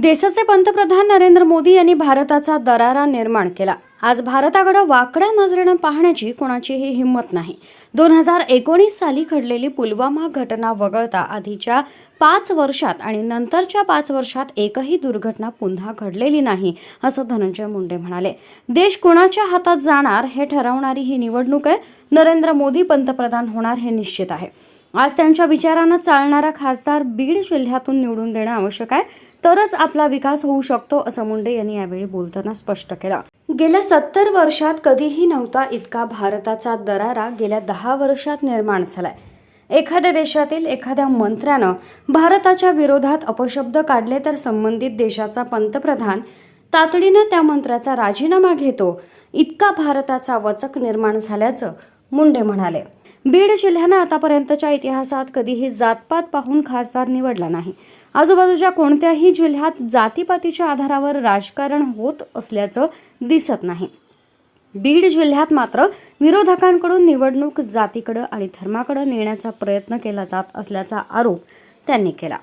देशाचे पंतप्रधान नरेंद्र मोदी यांनी भारताचा दरारा निर्माण केला. आज भारताकडे वाकड्या नजरेनं पाहण्याची कोणाचीही हिंमत नाही. दोन हजार एकोणीस साली घडलेली पुलवामा घटना वगळता आधीच्या पाच वर्षात आणि नंतरच्या पाच वर्षात एकही दुर्घटना पुन्हा घडलेली नाही असं धनंजय मुंडे म्हणाले. देश कोणाच्या हातात जाणार हे ठरवणारी ही निवडणूक आहे. नरेंद्र मोदी पंतप्रधान होणार हे निश्चित आहे. आज त्यांच्या विचारानं चालणारा खासदार बीड जिल्ह्यातून निवडून देणं आवश्यक आहे. तरच आपला विकास होऊ शकतो असं मुंडे यांनी यावेळी बोलताना स्पष्ट केलं. गेल्या सत्तर वर्षात कधीही नव्हता इतका भारताचा दरारा गेल्या दहा वर्षात निर्माण झालाय. एखाद्या देशातील एखाद्या मंत्र्यानं भारताच्या विरोधात अपशब्द काढले तर संबंधित देशाचा पंतप्रधान तातडीनं त्या मंत्र्याचा राजीनामा घेतो. इतका भारताचा वचक निर्माण झाल्याचं मुंडे म्हणाले. बीड जिल्ह्यानं आतापर्यंतच्या इतिहासात कधीही जातपात पाहून खासदार निवडला नाही. आजूबाजूच्या कोणत्याही जिल्ह्यात जातीपातीच्या आधारावर राजकारण होत असल्याचं दिसत नाही. बीड जिल्ह्यात मात्र विरोधकांकडून निवडणूक जातीकडं आणि धर्माकडं नेण्याचा प्रयत्न केला जात असल्याचा आरोप त्यांनी केला.